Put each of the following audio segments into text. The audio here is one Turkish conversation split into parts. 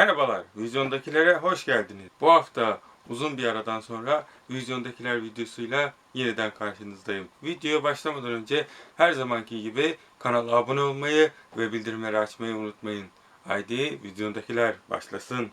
Merhabalar, Vizyondakilere hoş geldiniz. Bu hafta uzun bir aradan sonra Vizyondakiler videosuyla yeniden karşınızdayım. Videoya başlamadan önce her zamanki gibi kanala abone olmayı ve bildirimleri açmayı unutmayın. Haydi Vizyondakiler başlasın.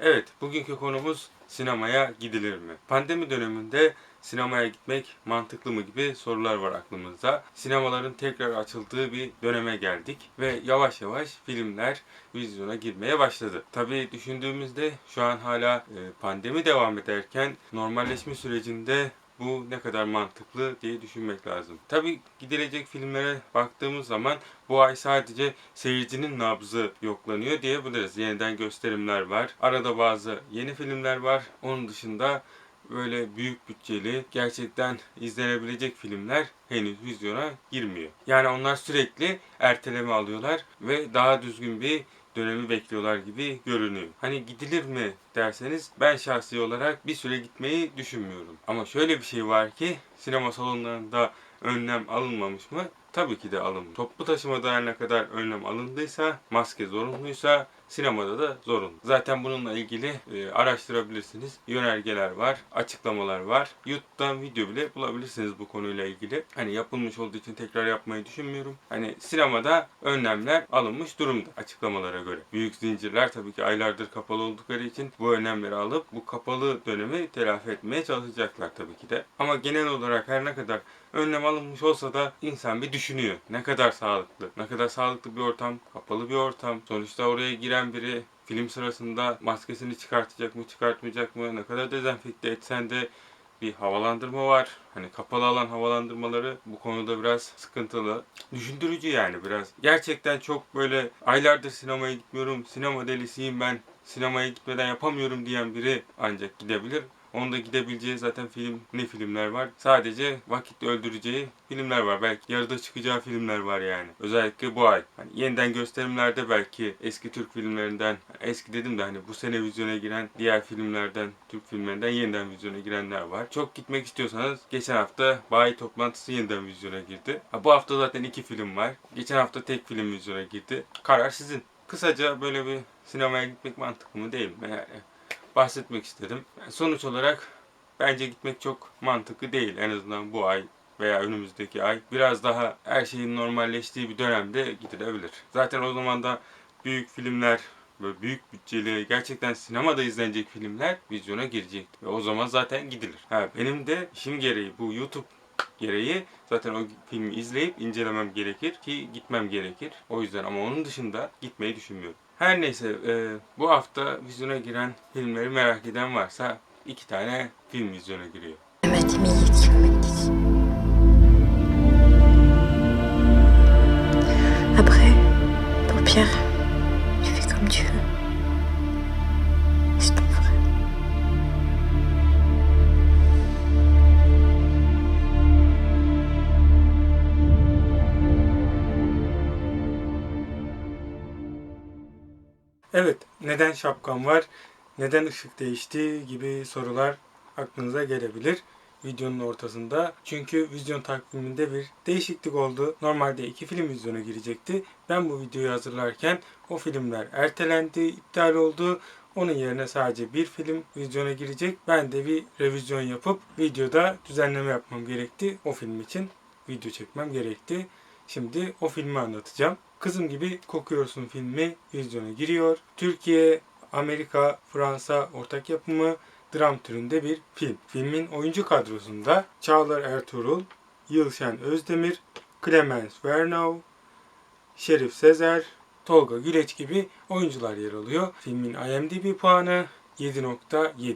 Evet, bugünkü konumuz sinemaya gidilir mi? Pandemi döneminde sinemaya gitmek mantıklı mı gibi sorular var aklımızda. Sinemaların tekrar açıldığı bir döneme geldik ve yavaş yavaş filmler vizyona girmeye başladı. Tabii düşündüğümüzde şu an hala e, pandemi devam ederken normalleşme sürecinde bu ne kadar mantıklı diye düşünmek lazım. Tabii gidilecek filmlere baktığımız zaman bu ay sadece seyircinin nabzı yoklanıyor diyebiliriz. Yeniden gösterimler var. Arada bazı yeni filmler var. Onun dışında böyle büyük bütçeli, gerçekten izlenebilecek filmler henüz vizyona girmiyor. Yani onlar sürekli erteleme alıyorlar ve daha düzgün bir dönemi bekliyorlar gibi görünüyor. Hani gidilir mi derseniz ben şahsi olarak bir süre gitmeyi düşünmüyorum. Ama şöyle bir şey var ki sinema salonlarında önlem alınmamış mı? Tabii ki de alınmış. Toplu taşımada her ne kadar önlem alındıysa, maske zorunluysa sinemada da zorunlu. Zaten bununla ilgili e, araştırabilirsiniz. Yönergeler var, açıklamalar var. YouTube'dan video bile bulabilirsiniz bu konuyla ilgili. Hani yapılmış olduğu için tekrar yapmayı düşünmüyorum. Hani sinemada önlemler alınmış durumda açıklamalara göre. Büyük zincirler tabii ki aylardır kapalı oldukları için bu önlemleri alıp bu kapalı dönemi telafi etmeye çalışacaklar tabii ki de. Ama genel olarak her ne kadar önlem alınmış olsa da insan bir düşünüyor. Ne kadar sağlıklı, ne kadar sağlıklı bir ortam, kapalı bir ortam. Sonuçta oraya giren biri film sırasında maskesini çıkartacak mı, çıkartmayacak mı, ne kadar dezenfekte etsen de bir havalandırma var. Hani kapalı alan havalandırmaları bu konuda biraz sıkıntılı. Düşündürücü yani biraz. Gerçekten çok böyle aylardır sinemaya gitmiyorum, sinema delisiyim ben, sinemaya gitmeden yapamıyorum diyen biri ancak gidebilir. Onda gidebileceği zaten film ne filmler var? Sadece vakit öldüreceği filmler var. Belki yarıda çıkacağı filmler var yani. Özellikle bu ay. Hani yeniden gösterimlerde belki eski Türk filmlerinden, eski dedim de hani bu sene vizyona giren diğer filmlerden, Türk filmlerinden yeniden vizyona girenler var. Çok gitmek istiyorsanız geçen hafta Bayi Toplantısı yeniden vizyona girdi. Ha, bu hafta zaten iki film var. Geçen hafta tek film vizyona girdi. Karar sizin. Kısaca böyle bir sinemaya gitmek mantıklı mı değil mi? Yani bahsetmek istedim. Sonuç olarak bence gitmek çok mantıklı değil en azından bu ay veya önümüzdeki ay. Biraz daha her şeyin normalleştiği bir dönemde gidilebilir. Zaten o zaman da büyük filmler böyle büyük bütçeli gerçekten sinemada izlenecek filmler vizyona girecek. Ve o zaman zaten gidilir. Ha, benim de işim gereği bu YouTube gereği zaten o filmi izleyip incelemem gerekir ki gitmem gerekir. O yüzden ama onun dışında gitmeyi düşünmüyorum. Her neyse e, bu hafta vizyona giren filmleri merak eden varsa iki tane film vizyona giriyor. Elle Evet, neden şapkam var, neden ışık değişti gibi sorular aklınıza gelebilir videonun ortasında. Çünkü vizyon takviminde bir değişiklik oldu. Normalde iki film vizyona girecekti. Ben bu videoyu hazırlarken o filmler ertelendi, iptal oldu. Onun yerine sadece bir film vizyona girecek. Ben de bir revizyon yapıp videoda düzenleme yapmam gerekti. O film için video çekmem gerekti. Şimdi o filmi anlatacağım. Kızım gibi kokuyorsun filmi vizyona giriyor. Türkiye, Amerika, Fransa ortak yapımı dram türünde bir film. Filmin oyuncu kadrosunda Çağlar Ertuğrul, Yılşen Özdemir, Clemens Vernau, Şerif Sezer, Tolga Güleç gibi oyuncular yer alıyor. Filmin IMDb puanı 7.7.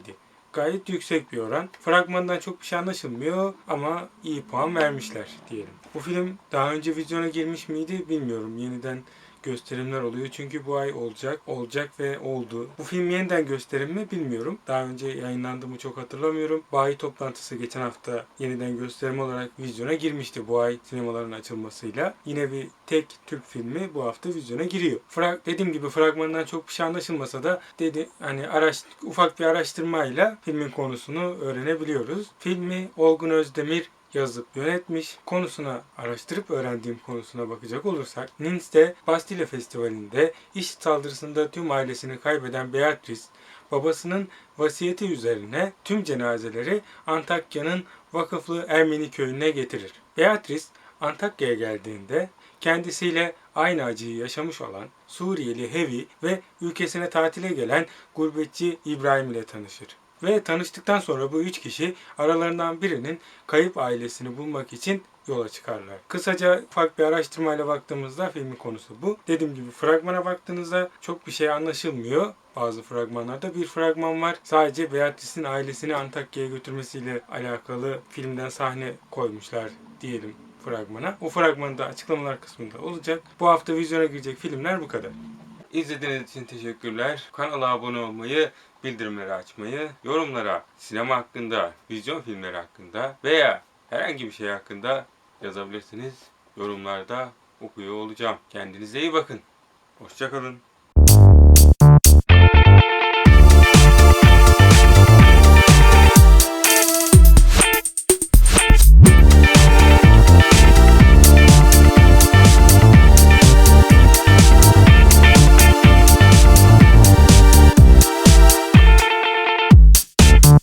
Gayet yüksek bir oran. Fragmandan çok bir şey anlaşılmıyor ama iyi puan vermişler diyelim. Bu film daha önce vizyona girmiş miydi bilmiyorum. Yeniden gösterimler oluyor. Çünkü bu ay olacak, olacak ve oldu. Bu film yeniden gösterim mi bilmiyorum. Daha önce yayınlandı mı çok hatırlamıyorum. Bayi toplantısı geçen hafta yeniden gösterim olarak vizyona girmişti bu ay sinemaların açılmasıyla. Yine bir tek Türk filmi bu hafta vizyona giriyor. Frag, dediğim gibi fragmanından çok bir şey anlaşılmasa da dedi hani araş, ufak bir araştırmayla filmin konusunu öğrenebiliyoruz. Filmi Olgun Özdemir yazıp yönetmiş. Konusuna araştırıp öğrendiğim konusuna bakacak olursak Nice'de Bastille Festivali'nde iş saldırısında tüm ailesini kaybeden Beatrice babasının vasiyeti üzerine tüm cenazeleri Antakya'nın vakıflı Ermeni köyüne getirir. Beatrice Antakya'ya geldiğinde kendisiyle aynı acıyı yaşamış olan Suriyeli Hevi ve ülkesine tatile gelen gurbetçi İbrahim ile tanışır. Ve tanıştıktan sonra bu üç kişi aralarından birinin kayıp ailesini bulmak için yola çıkarlar. Kısaca ufak bir araştırmayla baktığımızda filmin konusu bu. Dediğim gibi fragmana baktığınızda çok bir şey anlaşılmıyor. Bazı fragmanlarda bir fragman var. Sadece Beatrice'in ailesini Antakya'ya götürmesiyle alakalı filmden sahne koymuşlar diyelim fragmana. O fragmanı da açıklamalar kısmında olacak. Bu hafta vizyona girecek filmler bu kadar. İzlediğiniz için teşekkürler. Kanala abone olmayı, bildirimleri açmayı, yorumlara sinema hakkında, vizyon filmleri hakkında veya herhangi bir şey hakkında yazabilirsiniz. Yorumlarda okuyor olacağım. Kendinize iyi bakın. Hoşçakalın.